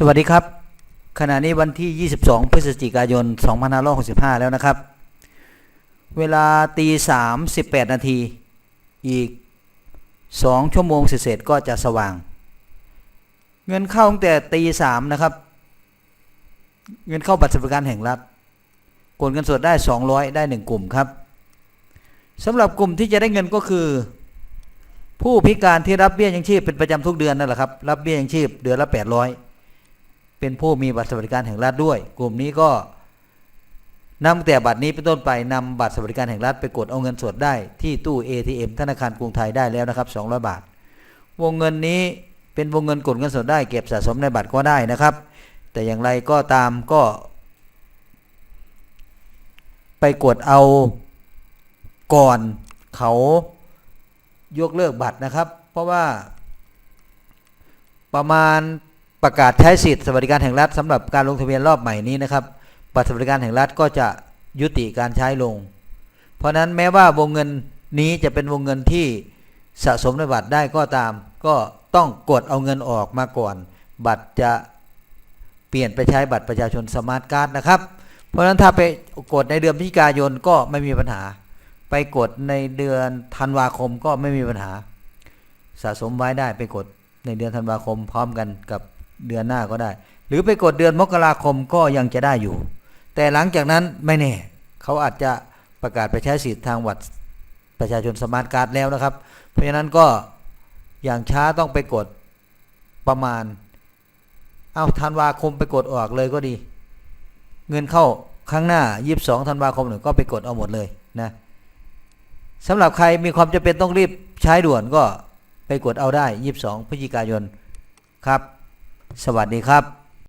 สวัสดีครับ ขณะนี้วันที่ 22 พฤศจิกายน 2565 แล้วนะครับ เวลาตี3 18นาที อีก 2 ชั่วโมงเศษก็จะสว่าง เงินเข้าตั้งแต่ตี3นะครับ เงินเข้าบัตรสวัสดิการแห่งรัฐกดเงินสดได้ 200 ได้ 1 กลุ่มครับสำหรับกลุ่มที่จะได้เงินก็คือ ผู้พิการที่รับเบี้ยยังชีพเป็นประจำทุกเดือนนั่นแหละครับ รับเบี้ยยังชีพเดือนละ 800 เป็นผู้มีบัตรสวัสดิการแห่งรัฐด้วย กลุ่มนี้ก็นำแต่บัตรนี้เป็นต้นไปนำบัตรสวัสดิการแห่งรัฐไปกดเอาเงินสดได้ที่ตู้ ATM ธนาคารกรุงไทยได้แล้วนะครับ200บาท วงเงินนี้เป็นวงเงินกดเงินสดได้เก็บสะสมในบัตรก็ได้นะครับ แต่อย่างไรก็ตามก็ ไปกดเอาก่อนเขายกเลิกบัตรนะครับ เพราะว่าประมาณ ประกาศใช้สิทธิ์สวัสดิการแห่งรัฐสำหรับการลงทะเบียนรอบใหม่นี้นะครับบัตรสวัสดิการแห่งรัฐก็จะยุติการใช้ลง เพราะฉะนั้นแม้ว่าวงเงินนี้จะเป็นวงเงินที่สะสมในบัตรได้ก็ตาม ก็ต้องกดเอาเงินออกมาก่อน บัตรจะเปลี่ยนไปใช้บัตรประชาชนสมาร์ทการ์ดนะครับ เพราะฉะนั้นถ้าไปกดในเดือนพฤศจิกายนก็ไม่มีปัญหา ไปกดในเดือนธันวาคมก็ไม่มีปัญหา สะสมไว้ได้ไปกดในเดือนธันวาคมพร้อมกันกับ เดือนหน้าก็ได้ หรือไปกดเดือนมกราคมก็ยังจะได้อยู่ แต่หลังจากนั้นไม่แน่ เขาอาจจะประกาศไปใช้สิทธิ์ทางวัดประชาชนสมาร์ทการ์ดแล้วนะครับ เพราะฉะนั้นก็อย่างช้าต้องไปกดประมาณ เอาธันวาคมไปกดออกเลยก็ดี เงินเข้าครั้งหน้า 22ธันวาคมหนึ่งก็ไปกดเอาหมดเลยนะสำหรับใครมีความจำเป็นต้องรีบใช้ด่วนก็ไปกดเอาได้ 22พฤศจิกายนครับ สวัสดีครับ